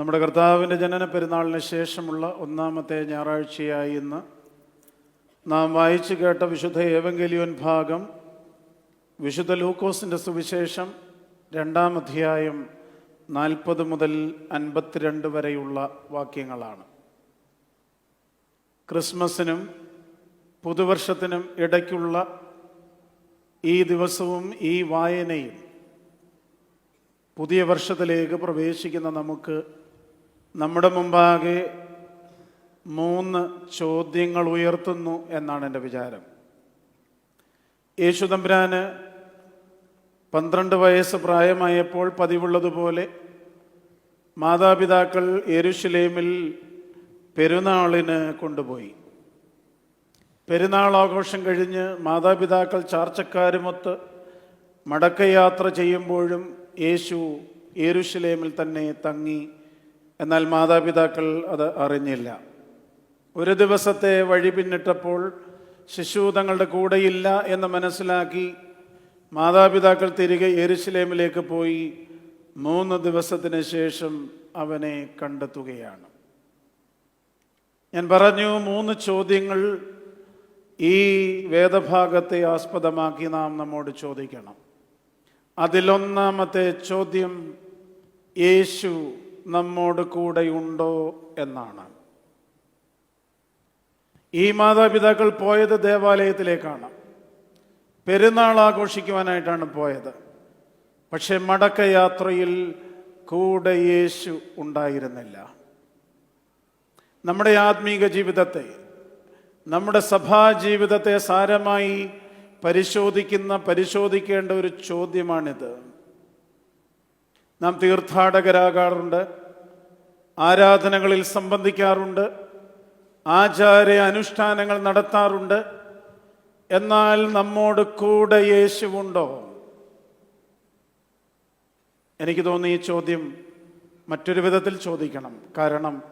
നമ്മുടെ കർത്താവിന്റെ ജനന പെരുന്നാളിന് ശേഷമുള്ള ഒന്നാമത്തെ ഞായറാഴ്ചയായി ഇന്ന് നാം വായിച്ചു കേട്ട വിശുദ്ധ ഏവങ്കലിയോൻ ഭാഗം വിശുദ്ധ ലൂക്കോസിന്റെ സുവിശേഷം രണ്ടാം അധ്യായം നാൽപ്പത് മുതൽ അൻപത്തിരണ്ട് വരെയുള്ള വാക്യങ്ങളാണ്. ക്രിസ്മസിനും പുതുവർഷത്തിനും ഇടയ്ക്കുള്ള ഈ ദിവസവും ഈ വായനയും പുതിയ വർഷത്തിലേക്ക് പ്രവേശിക്കുന്ന നമുക്ക് നമ്മുടെ മുമ്പാകെ മൂന്ന് ചോദ്യങ്ങൾ ഉയർത്തുന്നു എന്നാണ് എന്റെ വിചാരം. യേശുദമ്പുരാന് പന്ത്രണ്ട് വയസ്സ് പ്രായമായപ്പോൾ പതിവുള്ളതുപോലെ മാതാപിതാക്കൾ എരുഷലേമിൽ പെരുന്നാളിന് കൊണ്ടുപോയി. പെരുന്നാൾ ആഘോഷം കഴിഞ്ഞ് മാതാപിതാക്കൾ ചാർച്ചക്കാരുമൊത്ത് മടക്കയാത്ര ചെയ്യുമ്പോഴും യേശു എരുഷലേമിൽ തന്നെ തങ്ങി എന്നാൽ മാതാപിതാക്കൾ അത് അറിഞ്ഞില്ല. ഒരു ദിവസത്തെ വഴി പിന്നിട്ടപ്പോൾ ശിശു തങ്ങളുടെ കൂടെയില്ല എന്ന് മനസ്സിലാക്കി മാതാപിതാക്കൾ തിരികെ എരുശിലേമിലേക്ക് പോയി മൂന്ന് ദിവസത്തിന് ശേഷം അവനെ കണ്ടെത്തുകയാണ്. ഞാൻ പറഞ്ഞു മൂന്ന് ചോദ്യങ്ങൾ ഈ വേദഭാഗത്തെ ആസ്പദമാക്കി നാം നമ്മോട് ചോദിക്കണം. അതിലൊന്നാമത്തെ ചോദ്യം യേശു നമ്മോട് കൂടെയുണ്ടോ എന്നാണ്. ഈ മാതാപിതാക്കൾ പോയത് ദേവാലയത്തിലേക്കാണ്. പെരുന്നാൾ ആഘോഷിക്കുവാനായിട്ടാണ് പോയത്. പക്ഷെ മടക്കയാത്രയിൽ കൂടെ യേശു ഉണ്ടായിരുന്നില്ല. നമ്മുടെ ആത്മീക ജീവിതത്തെ നമ്മുടെ സഭാ ജീവിതത്തെ സാരമായി പരിശോധിക്കുന്ന പരിശോധിക്കേണ്ട ഒരു ചോദ്യമാണിത്. നാം തീർത്ഥാടകരാകാറുണ്ട്. ആരാധനകളിൽ സംബന്ധിക്കാറുണ്ട്. ആചാര അനുഷ്ഠാനങ്ങൾ നടത്താറുണ്ട്. എന്നാൽ നമ്മോട് കൂടെ യേശുവുണ്ടോ? എനിക്ക് തോന്നി ഈ ചോദ്യം മറ്റൊരു വിധത്തിൽ ചോദിക്കണം. കാരണം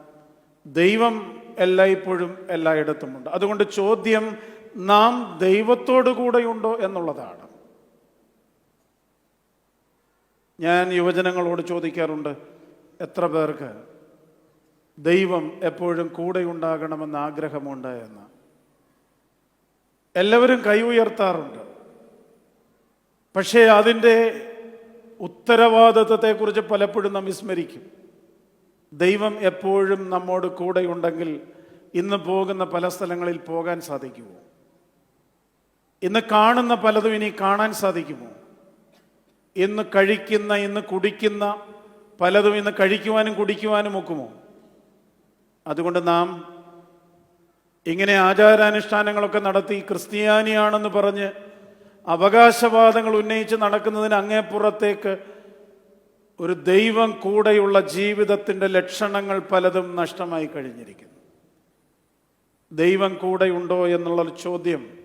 ദൈവം എല്ലായ്പ്പോഴും എല്ലായിടത്തുമുണ്ട്. അതുകൊണ്ട് ചോദ്യം നാം ദൈവത്തോടു കൂടെയുണ്ടോ എന്നുള്ളതാണ്. ഞാൻ യുവജനങ്ങളോട് ചോദിക്കാറുണ്ട് എത്ര പേർക്ക് ദൈവം എപ്പോഴും കൂടെ ഉണ്ടാകണമെന്ന് ആഗ്രഹമുണ്ട് എന്ന്? എല്ലാവരും കൈ ഉയർത്താറുണ്ട്. പക്ഷേ അതിന്റെ ഉത്തരവാദിത്വത്തെക്കുറിച്ച് പലപ്പോഴും നാം വിസ്മരിക്കും. ദൈവം എപ്പോഴും നമ്മോട് കൂടെയുണ്ടെങ്കിൽ ഇന്ന് പോകുന്ന പല സ്ഥലങ്ങളിൽ പോകാൻ സാധിക്കുമോ? ഇന്ന് കാണുന്ന പലതും ഇനി കാണാൻ സാധിക്കുമോ? ഇന്ന് കഴിക്കുന്ന ഇന്ന് കുടിക്കുന്ന പലതും ഇന്ന് കഴിക്കുവാനും കുടിക്കുവാനും ഒക്കുമോ? അതുകൊണ്ട് നാം ഇങ്ങനെ ആചാരാനുഷ്ഠാനങ്ങളൊക്കെ നടത്തി ക്രിസ്ത്യാനിയാണെന്ന് പറഞ്ഞ് അവകാശവാദങ്ങൾ ഉന്നയിച്ച് നടക്കുന്നതിന് അങ്ങേപ്പുറത്തേക്ക് ഒരു ദൈവം കൂടെയുള്ള ജീവിതത്തിന്റെ ലക്ഷണങ്ങൾ പലതും നഷ്ടമായി കഴിഞ്ഞിരിക്കുന്നു. ദൈവം കൂടെയുണ്ടോ എന്നുള്ളൊരു ചോദ്യം.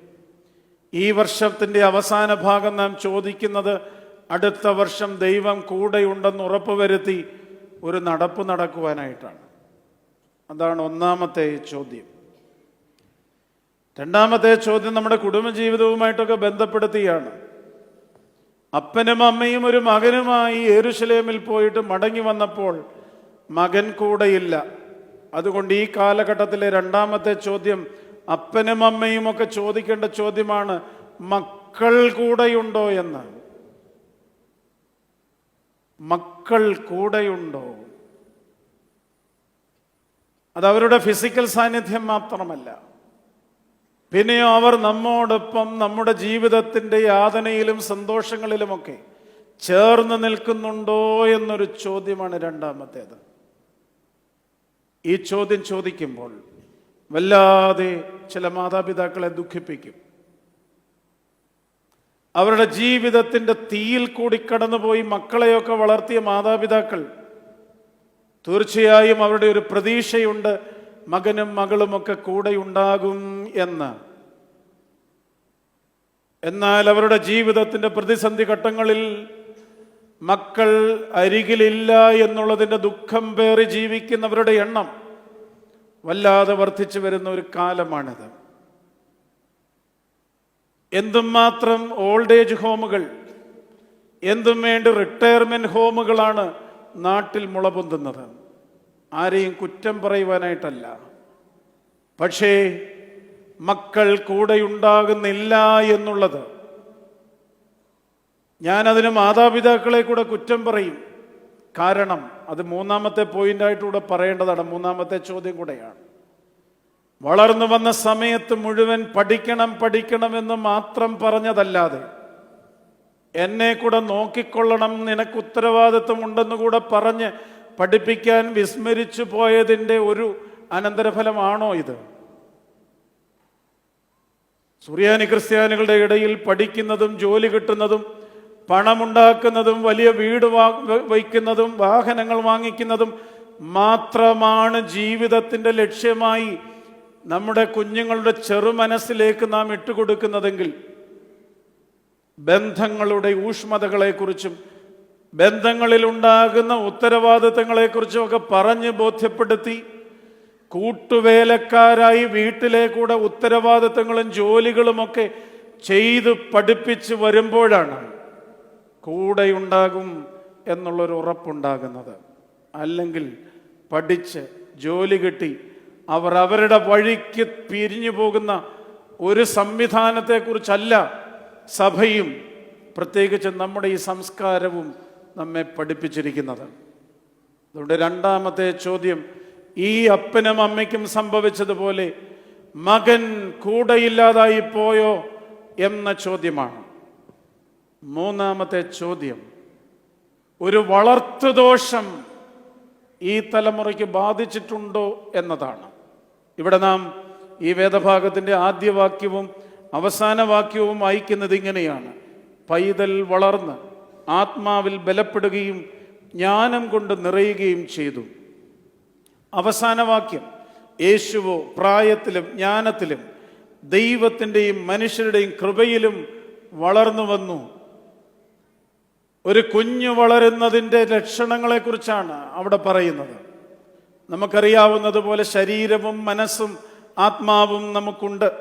ഈ വർഷത്തിന്റെ അവസാന ഭാഗം നാം ചോദിക്കുന്നത് അടുത്ത വർഷം ദൈവം കൂടെയുണ്ടെന്ന് ഉറപ്പുവരുത്തി ഒരു നടപ്പ് നടക്കുവാനായിട്ടാണ്. അതാണ് ഒന്നാമത്തെ ചോദ്യം. രണ്ടാമത്തെ ചോദ്യം നമ്മുടെ കുടുംബജീവിതവുമായിട്ടൊക്കെ ബന്ധപ്പെടുത്തിയാണ്. അപ്പനും അമ്മയും ഒരു മകനുമായി ഏരുശലേമിൽ പോയിട്ട് മടങ്ങി വന്നപ്പോൾ മകൻ കൂടെയില്ല. അതുകൊണ്ട് ഈ കാലഘട്ടത്തിലെ രണ്ടാമത്തെ ചോദ്യം അപ്പനും അമ്മയും ഒക്കെ ചോദിക്കേണ്ട ചോദ്യമാണ് മക്കൾ കൂടെയുണ്ടോ എന്ന്. മക്കൾ കൂടെയുണ്ടോ? അതവരുടെ ഫിസിക്കൽ സാന്നിധ്യം മാത്രമല്ല. പിന്നെയോ അവർ നമ്മോടൊപ്പം നമ്മുടെ ജീവിതത്തിന്റെ യാതനയിലും സന്തോഷങ്ങളിലുമൊക്കെ ചേർന്ന് നിൽക്കുന്നുണ്ടോ എന്നൊരു ചോദ്യമാണ് രണ്ടാമത്തേത്. ഈ ചോദ്യം ചോദിക്കുമ്പോൾ വല്ലാതെ ചില മാതാപിതാക്കളെ ദുഃഖിപ്പിക്കും. അവരുടെ ജീവിതത്തിന്റെ തീയിൽ കൂടി കടന്നുപോയി മക്കളെയൊക്കെ വളർത്തിയ മാതാപിതാക്കൾ തീർച്ചയായും അവരുടെ ഒരു പ്രതീക്ഷയുണ്ട് മകനും മകളുമൊക്കെ കൂടെയുണ്ടാകും എന്ന്. എന്നാൽ അവരുടെ ജീവിതത്തിന്റെ പ്രതിസന്ധി ഘട്ടങ്ങളിൽ മക്കൾ അരികിലില്ല എന്നുള്ളതിന്റെ ദുഃഖം പേറി ജീവിക്കുന്നവരുടെ എണ്ണം വല്ലാതെ വർദ്ധിച്ചു വരുന്ന ഒരു കാലമാണിത്. എന്തുമാത്രം ഓൾഡ് ഏജ് ഹോമുകൾ എന്തും വേണ്ടി റിട്ടയർമെന്റ് ഹോമുകളാണ് നാട്ടിൽ മുളപൊന്തുന്നത് ആരെയും കുറ്റം പറയുവാനായിട്ടല്ല. പക്ഷേ മക്കൾ കൂടെയുണ്ടാകുന്നില്ല എന്നുള്ളത്. ഞാനതിന് മാതാപിതാക്കളെ കൂടെ കുറ്റം പറയും. കാരണം അത് മൂന്നാമത്തെ പോയിന്റായിട്ടുകൂടെ പറയേണ്ടതാണ്. മൂന്നാമത്തെ ചോദ്യം കൂടെയാണ്. വളർന്നു വന്ന സമയത്ത് മുഴുവൻ പഠിക്കണം പഠിക്കണമെന്ന് മാത്രം പറഞ്ഞതല്ലാതെ എന്നെ കൂടെ നോക്കിക്കൊള്ളണം നിനക്ക് ഉത്തരവാദിത്വം ഉണ്ടെന്ന് കൂടെ പറഞ്ഞ് പഠിപ്പിക്കാൻ വിസ്മരിച്ചു പോയതിന്റെ ഒരു അനന്തരഫലമാണോ ഇത്? സുറിയാനി ക്രിസ്ത്യാനികളുടെ ഇടയിൽ പഠിക്കുന്നതും ജോലി കിട്ടുന്നതും പണമുണ്ടാക്കുന്നതും വലിയ വീട് വാ- വയ്ക്കുന്നതും വാഹനങ്ങൾ വാങ്ങിക്കുന്നതും മാത്രമാണ് ജീവിതത്തിന്റെ ലക്ഷ്യമായി നമ്മുടെ കുഞ്ഞുങ്ങളുടെ ചെറുമനസ്സിലേക്ക് നാം ഇട്ടുകൊടുക്കുന്നതെങ്കിൽ ബന്ധങ്ങളുടെ ഊഷ്മതകളെക്കുറിച്ചും ബന്ധങ്ങളിൽ ഉണ്ടാകുന്ന ഉത്തരവാദിത്തങ്ങളെക്കുറിച്ചും ഒക്കെ പറഞ്ഞ് ബോധ്യപ്പെടുത്തി കൂട്ടുവേലക്കാരായി വീട്ടിലെ കൂടെ ഉത്തരവാദിത്തങ്ങളും ജോലികളുമൊക്കെ ചെയ്ത് പഠിപ്പിച്ച് വരുമ്പോഴാണ് കൂടെയുണ്ടാകും എന്നുള്ളൊരു ഉറപ്പുണ്ടാകുന്നത്. അല്ലെങ്കിൽ പഠിച്ച് ജോലി കിട്ടി അവർ അവരുടെ വഴിക്ക് പിരിഞ്ഞു പോകുന്ന ഒരു സംവിധാനത്തെക്കുറിച്ചല്ല സഭയും പ്രത്യേകിച്ച് നമ്മുടെ ഈ സംസ്കാരവും നമ്മെ പഠിപ്പിച്ചിരിക്കുന്നത്. അതുകൊണ്ട് രണ്ടാമത്തെ ചോദ്യം ഈ അപ്പനും അമ്മയ്ക്കും സംഭവിച്ചതുപോലെ മകൻ കൂടെയില്ലാതായി പോയോ എന്ന ചോദ്യമാണ്. മൂന്നാമത്തെ ചോദ്യം ഒരു വളർത്തുദോഷം ഈ തലമുറയ്ക്ക് ബാധിച്ചിട്ടുണ്ടോ എന്നതാണ്. ഇവിടെ നാം ഈ വേദഭാഗത്തിന്റെ ആദ്യ വാക്യവും അവസാന വാക്യവും വായിക്കുന്നത് ഇങ്ങനെയാണ്. പൈതൽ വളർന്ന് ആത്മാവിൽ ബലപ്പെടുകയും ജ്ഞാനം കൊണ്ട് നിറയുകയും ചെയ്തു. അവസാന വാക്യം യേശുവോ പ്രായത്തിലും ജ്ഞാനത്തിലും ദൈവത്തിന്റെയും മനുഷ്യരുടെയും കൃപയിലും വളർന്നു വന്നു. ഒരു കുഞ്ഞു വളരുന്നതിന്റെ ലക്ഷണങ്ങളെക്കുറിച്ചാണ് അവിടെ പറയുന്നത്. നമുക്കറിയാവുന്നതുപോലെ ശരീരവും മനസ്സും ആത്മാവും നമുക്കുണ്ട്.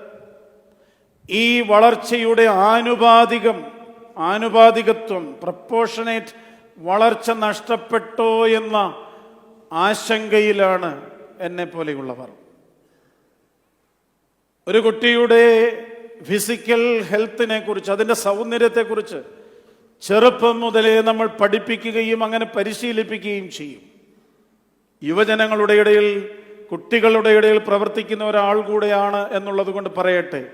ഈ വളർച്ചയുടെ ആനുപാതികം ആനുപാതികത്വം പ്രപ്പോഷനേറ്റ് വളർച്ച നഷ്ടപ്പെട്ടോ എന്ന ആശങ്കയിലാണ് എന്നെ പോലെയുള്ളവർ. ഒരു കുട്ടിയുടെ ഫിസിക്കൽ ഹെൽത്തിനെ കുറിച്ച് അതിന്റെ സൗന്ദര്യത്തെക്കുറിച്ച് ചെറുപ്പം മുതലേ നമ്മൾ പഠിപ്പിക്കുകയും അങ്ങനെ പരിശീലിപ്പിക്കുകയും ചെയ്യും. യുവജനങ്ങളുടെ ഇടയിൽ കുട്ടികളുടെ ഇടയിൽ പ്രവർത്തിക്കുന്ന ഒരാൾ കൂടെയാണ് എന്നുള്ളത് കൊണ്ട് പറയട്ടെ.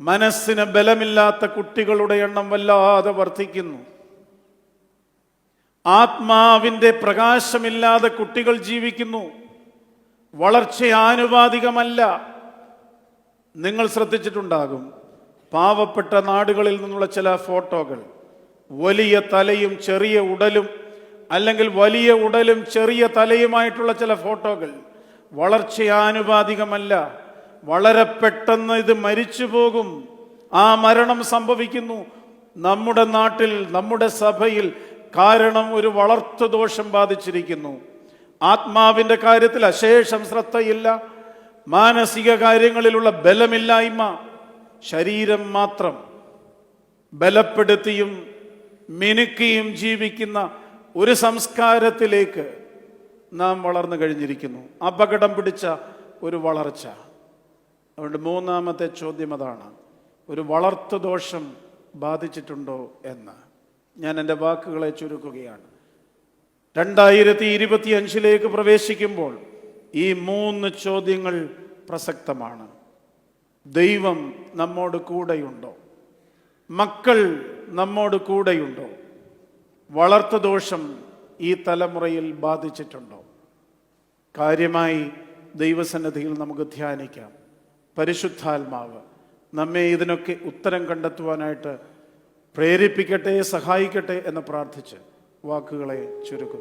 മനസ്സിന് ബലമില്ലാത്ത കുട്ടികളുടെ എണ്ണം വല്ലാതെ വർദ്ധിക്കുന്നു. ആത്മാവിന്റെ പ്രകാശമില്ലാതെ കുട്ടികൾ ജീവിക്കുന്നു. വളർച്ച ആനുപാതികമല്ല. നിങ്ങൾ ശ്രദ്ധിച്ചിട്ടുണ്ടാകും. പാവപ്പെട്ട നാടുകളിൽ നിന്നുള്ള ചില ഫോട്ടോകൾ. വലിയ തലയും ചെറിയ ഉടലും അല്ലെങ്കിൽ വലിയ ഉടലും ചെറിയ തലയുമായിട്ടുള്ള ചില ഫോട്ടോകൾ. വളർച്ചയാനുപാതികമല്ല. വളരെ പെട്ടെന്ന് ഇത് മരിച്ചു പോകും. ആ മരണം സംഭവിക്കുന്നു. നമ്മുടെ നാട്ടിൽ നമ്മുടെ സഭയിൽ കാരണം ഒരു വളർത്തു ദോഷം ബാധിച്ചിരിക്കുന്നു. ആത്മാവിന്റെ കാര്യത്തിൽ അശേഷം ശ്രദ്ധയില്ല. മാനസിക കാര്യങ്ങളിലുള്ള ബലമില്ലായ്മ. ശരീരം മാത്രം ബലപ്പെടുത്തിയും മിനുക്കിയും ജീവിക്കുന്ന ഒരു സംസ്കാരത്തിലേക്ക് നാം വളർന്നു കഴിഞ്ഞിരിക്കുന്നു. അപകടം പിടിച്ച ഒരു വളർച്ച. അതുകൊണ്ട് മൂന്നാമത്തെ ചോദ്യം അതാണ്. ഒരു വളർത്തു ദോഷം ബാധിച്ചിട്ടുണ്ടോ എന്ന്. ഞാൻ എന്റെ വാക്കുകളെ ചുരുക്കുകയാണ്. രണ്ടായിരത്തി ഇരുപത്തി അഞ്ചിലേക്ക് പ്രവേശിക്കുമ്പോൾ ഈ മൂന്ന് ചോദ്യങ്ങൾ പ്രസക്തമാണ്. ദൈവം നമ്മോട് കൂടെയുണ്ടോ? മക്കൾ നമ്മോട് കൂടെയുണ്ടോ? വളർത്തുദോഷം ഈ തലമുറയിൽ ബാധിച്ചിട്ടുണ്ടോ? കാര്യമായി ദൈവസന്നദ്ധിയിൽ നമുക്ക് ധ്യാനിക്കാം. പരിശുദ്ധാത്മാവ് നമ്മെ ഇതിനൊക്കെ ഉത്തരം കണ്ടെത്തുവാനായിട്ട് പ്രേരിപ്പിക്കട്ടെ സഹായിക്കട്ടെ എന്ന് പ്രാർത്ഥിച്ച് വാക്കുകളെ ചുരുക്കുന്നു.